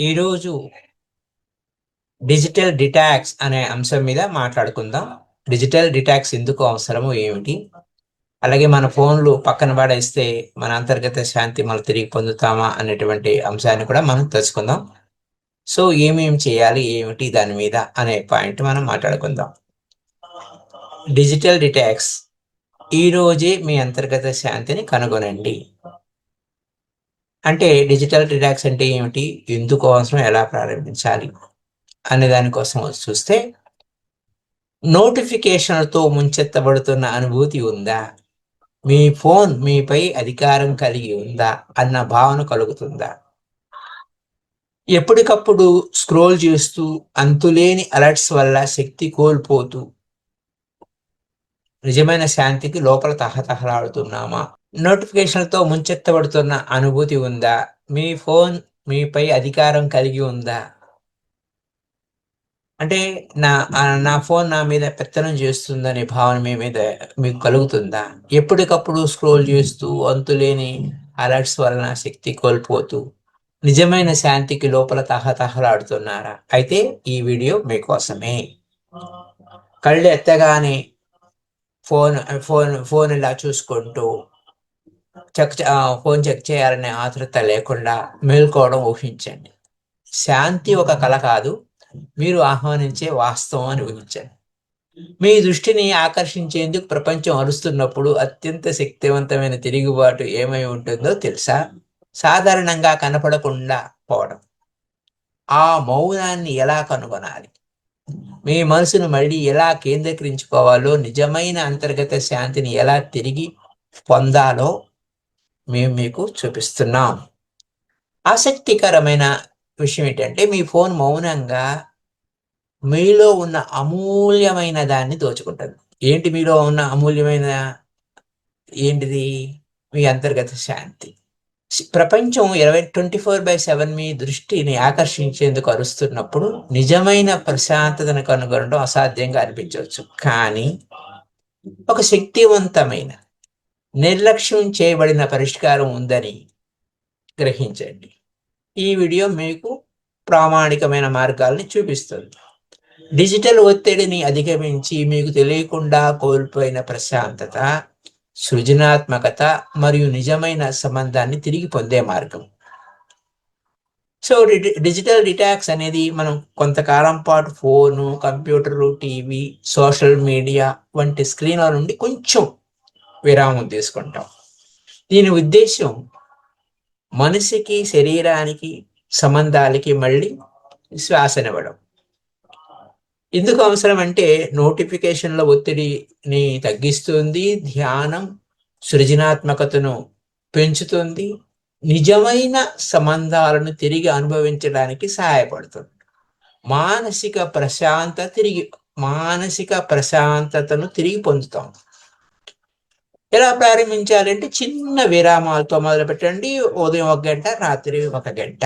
ఈరోజు digital detox అనే అంశం మీద మాట్లాడుకుందాం. డిజిటల్ డిటాక్స్ ఎందుకు అవసరము ఏమిటి? అలాగే మన ఫోన్లు పక్కన పడేస్తే మన అంతర్గత శాంతి మనం తిరిగి పొందుతామా అనేటువంటి అంశాన్ని కూడా మనం తెలుసుకుందాం. సో ఏమేమి చేయాలి ఏమిటి దాని మీద అనే పాయింట్ మనం మాట్లాడుకుందాం. డిజిటల్ డిటాక్స్ ఈరోజే మీ అంతర్గత శాంతిని కనుగొనండి. అంటే డిజిటల్ డిటాక్స్ అంటే ఏమిటి? ఎందుకు అవసరం? ఎలా ప్రారంభించాలి? అనే దానికోసం చూస్తే నోటిఫికేషన్లతో ముంచెత్తబడుతున్న అనుభూతి ఉందా? మీ ఫోన్ మీపై అధికారం కలిగి ఉందా? అన్న భావన కలుగుతుందా? ఎప్పటికప్పుడు స్క్రోల్ చేస్తూ అంతులేని అలర్ట్స్ వల్ల శక్తి కోల్పోతూ నిజమైన శాంతికి లోపల తహతహలాడుతున్నామా? నోటిఫికేషన్లతో ముంచెత్తబడుతున్న అనుభూతి ఉందా? మీ ఫోన్ మీపై అధికారం కలిగి ఉందా? అంటే నా నా ఫోన్ నా మీద పెత్తనం చేస్తుందనే భావన మీ మీద మీకు కలుగుతుందా? ఎప్పటికప్పుడు స్క్రోల్ చేస్తూ అంతులేని అలర్ట్స్ వలన శక్తి కోల్పోతూ నిజమైన శాంతికి లోపల తహతహలాడుతున్నారా? అయితే ఈ వీడియో మీకోసమే కళ్ళు ఎత్తగానే ఫోన్ ఫోన్ ఫోన్ ఇలా చూసుకుంటూ చెక్ ఫోన్ చెక్ చేయాలనే ఆతృత లేకుండా మేల్కోవడం ఊహించండి. శాంతి ఒక కళ కాదు మీరు ఆహ్వానించే వాస్తవం అని ఊహించండి. మీ దృష్టిని ఆకర్షించేందుకు ప్రపంచం అరుస్తున్నప్పుడు అత్యంత శక్తివంతమైన తిరుగుబాటు ఏమై ఉంటుందో తెలుసా? సాధారణంగా కనపడకుండా పోవడం. ఆ మౌనాన్ని ఎలా కనుగొనాలి? మీ మనసును మళ్ళీ ఎలా కేంద్రీకరించుకోవాలో నిజమైన అంతర్గత శాంతిని ఎలా తిరిగి పొందాలో మేము మీకు చూపిస్తున్నాం. ఆసక్తికరమైన విషయం ఏంటంటే మీ ఫోన్ మౌనంగా మీలో ఉన్న అమూల్యమైన దాన్ని దోచుకుంటుంది. ఏంటి మీలో ఉన్న అమూల్యమైన ఏంటిది? మీ అంతర్గత శాంతి. ప్రపంచం ఇరవై ట్వంటీ ఫోర్ బై సెవెన్ మీ దృష్టిని ఆకర్షించేందుకు అరుస్తున్నప్పుడు నిజమైన ప్రశాంతతను కనుగొనడం అసాధ్యంగా అనిపించవచ్చు. కానీ ఒక శక్తివంతమైన నిర్లక్ష్యం చేయబడిన పరిష్కారం ఉందని గ్రహించండి. ఈ వీడియో మీకు ప్రామాణికమైన మార్గాల్ని చూపిస్తుంది. డిజిటల్ ఒత్తిడిని అధిగమించి మీకు తెలియకుండా కోల్పోయిన ప్రశాంతత సృజనాత్మకత మరియు నిజమైన సంబంధాన్ని తిరిగి పొందే మార్గం. సో డిజిటల్ డిటాక్స్ అనేది మనం కొంతకాలం పాటు phone computer TV social media వంటి స్క్రీన్ల నుండి కొంచెం విరామం తీసుకుంటాం. దీని ఉద్దేశం మనసుకి శరీరానికి సంబంధాలకి మళ్ళీ శ్వాసనివ్వడం ఎందుకు అవసరం అంటే నోటిఫికేషన్ల ఒత్తిడిని తగ్గిస్తుంది ధ్యానం సృజనాత్మకతను పెంచుతుంది నిజమైన సంబంధాలను తిరిగి అనుభవించడానికి సహాయపడుతుంది. మానసిక ప్రశాంత తిరిగి మానసిక ప్రశాంతతను తిరిగి పొందుతాం. ఎలా ప్రారంభించాలంటే చిన్న విరామాలతో మొదలు పెట్టండి ఉదయం ఒక గంట రాత్రి ఒక గంట.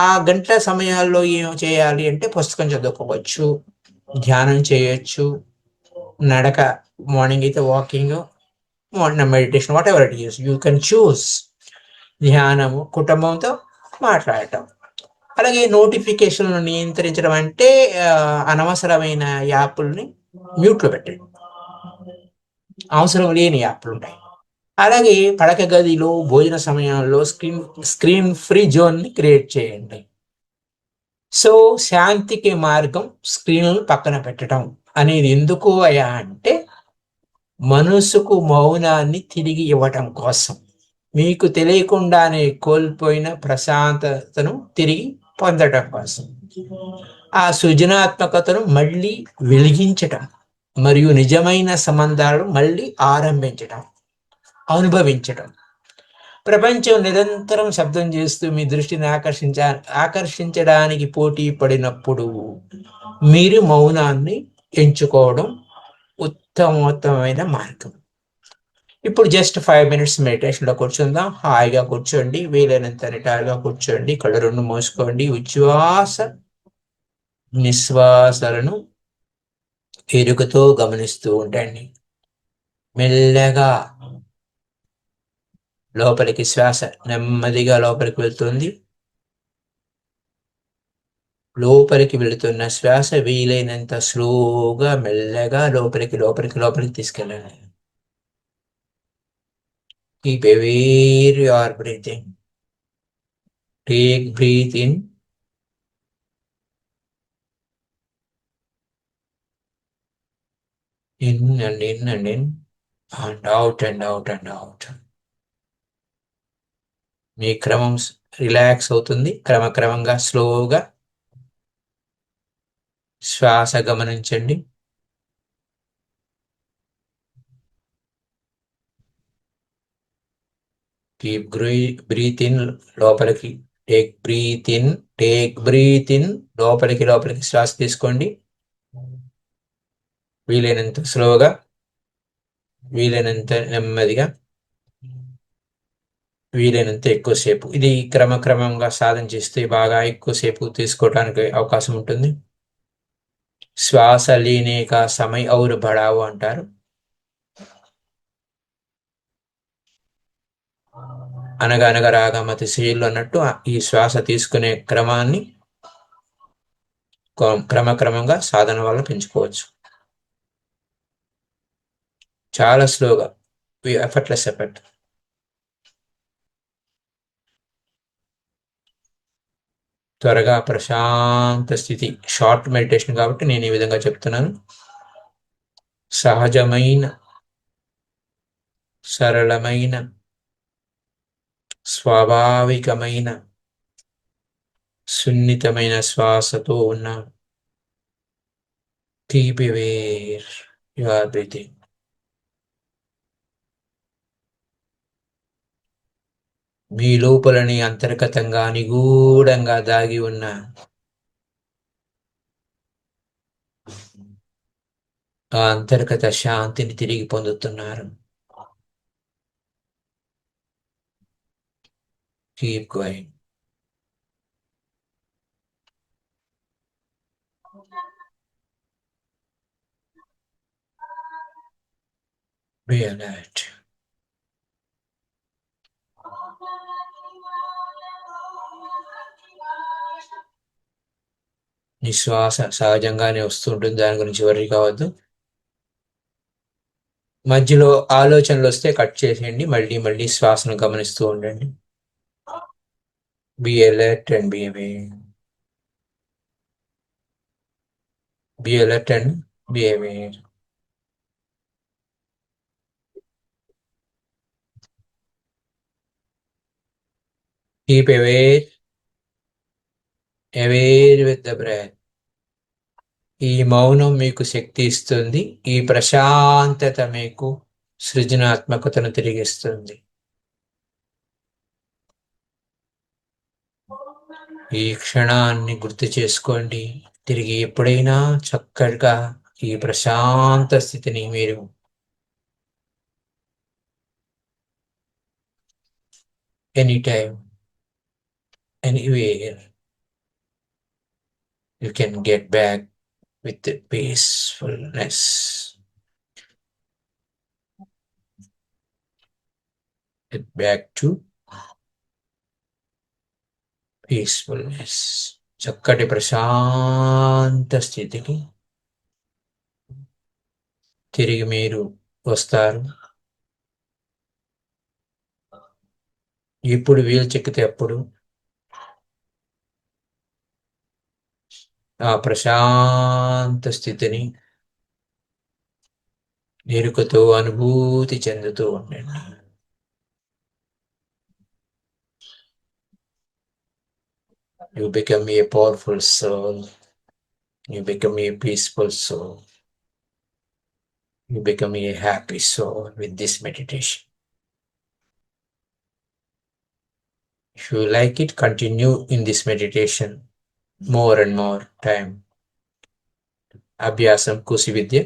ఆ గంట సమయాల్లో ఏం చేయాలి అంటే పుస్తకం చదువుకోవచ్చు ధ్యానం చేయొచ్చు నడక మార్నింగ్ అయితే walking morning meditation whatever it use you can choose ధ్యానము కుటుంబంతో మాట్లాడటం. అలాగే నోటిఫికేషన్లు నియంత్రించడం అంటే అనవసరమైన యాప్ల్ని మ్యూట్లో పెట్టండి. అవసరం లేని యాప్లు ఉంటాయి. అలాగే పడక గదిలో భోజన సమయంలో స్క్రీన్ స్క్రీన్ ఫ్రీ జోన్ని క్రియేట్ చేయండి. సో శాంతికి మార్గం స్క్రీన్ పక్కన పెట్టడం అనేది ఎందుకు అయ్యా అంటే మనసుకు మౌనాన్ని తిరిగి ఇవ్వటం కోసం. మీకు తెలియకుండానే కోల్పోయిన ప్రశాంతతను తిరిగి పొందటం కోసం. ఆ సృజనాత్మకతను మళ్ళీ వెలిగించటం. మరియు నిజమైన సంబంధాలు మళ్ళీ ఆరంభించటం అనుభవించటం. ప్రపంచం నిరంతరం శబ్దం చేస్తూ మీ దృష్టిని ఆకర్షించ ఆకర్షించడానికి పోటీ పడినప్పుడు మీరు మౌనాన్ని ఎంచుకోవడం ఉత్తమోత్తమైన మార్గం. ఇప్పుడు జస్ట్ ఫైవ్ మినిట్స్ మెడిటేషన్లో కూర్చుందాం. హాయిగా కూర్చోండి. వీలైనంత నిటారుగా కూర్చోండి. కళ్ళు రెండు మూసుకోండి. ఉచ్ఛ్వాస నిశ్వాసాలను ఎరుకతో గమనిస్తూ ఉండండి. మెల్లగా లోపలికి శ్వాస నెమ్మదిగా లోపలికి వెళ్తుంది. లోపలికి వెళుతున్న శ్వాస వీలైనంత స్లోగా మెల్లగా లోపలికి లోపలికి లోపలికి తీసుకెళ్ళండి. Keep aware your breathing take breath in in and in and in and out and out and out మీ క్రమం రిలాక్స్ అవుతుంది క్రమక్రమంగా స్లోగా శ్వాస గమనించండి. కీప్ బ్రీత్ ఇన్ లోపలికి take breath in take breath in లోపలికి లోపలికి శ్వాస తీసుకోండి. వీలైనంత స్లోగా వీలైనంత నెమ్మదిగా వీలైనంత ఎక్కువసేపు. ఇది క్రమక్రమంగా సాధన చేస్తే బాగా ఎక్కువసేపు తీసుకోవడానికి అవకాశం ఉంటుంది. శ్వాస లీనే సమయ ఔరు బడావు అంటారు. అనగనగా రాగమతి శీలు అన్నట్టు ఈ శ్వాస తీసుకునే క్రమాన్ని క్రమక్రమంగా సాధన వల్ల పెంచుకోవచ్చు. చాలా స్లోగా ఎఫర్ట్లెస్ ఎఫర్ట్ త్వరగా ప్రశాంత స్థితి షార్ట్ మెడిటేషన్ కాబట్టి నేను ఈ విధంగా చెప్తున్నాను. సహజమైన సరళమైన స్వాభావికమైన సున్నితమైన శ్వాసతో ఉన్న తీపివేర్ యువర్ బ్రీతింగ్ మీ లోపలని అంతర్గతంగా నిగూఢంగా దాగి ఉన్న ఆ అంతర్గత శాంతిని తిరిగి పొందుతున్నారు కీప్ గోయింగ్ Be alert. నిశ్వాస సహజంగానే వస్తుంటుంది. దాని గురించి వర్రీ కావద్దు. మధ్యలో ఆలోచనలు వస్తే కట్ చేసేయండి. మళ్ళీ మళ్ళీ శ్వాసను గమనిస్తూ ఉండండి. Be alert and be be Be and and be aware. Keep aware, aware with the breath. ఈ మౌనం మీకు శక్తి ఇస్తుంది. ఈ ప్రశాంతత మీకు సృజనాత్మకతను తిరిగిస్తుంది. ఈ క్షణాన్ని గుర్తు చేసుకోండి. తిరిగి ఎప్పుడైనా చక్కగా ఈ ప్రశాంత స్థితిని మీరు any time anywhere you can get back with the peacefulness. Get back to peacefulness చక్కటి ప్రశాంత స్థితికి తిరిగి మీరు వస్తారు ఇప్పుడు వీలు చెక్కితే అప్పుడు ఆ ప్రశాంత స్థితిని ఎరుకతో అనుభూతి చెందుతూ ఉండండి You become a powerful soul. You become a peaceful soul. You become a happy soul with this meditation. If you like it, continue in this meditation more and more time అభ్యాసం కుసి విద్య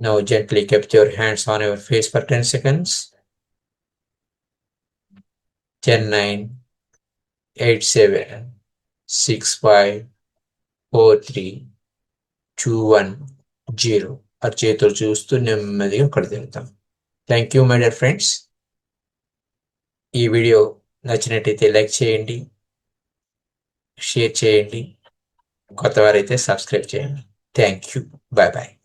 Now gently kept your hands on your face for ten seconds 10, 9, 8, 7, 6, 5, 4, 3, 2, 1, 0. ఆ చూస్తూ నెమ్మదిగా కడతాం thank you my dear friends ఈ video నచ్చినట్టయితే like చేయండి షేర్ చేయండి. కొత్తవారైతే సబ్స్క్రైబ్ చేయండి. Thank you. Bye bye.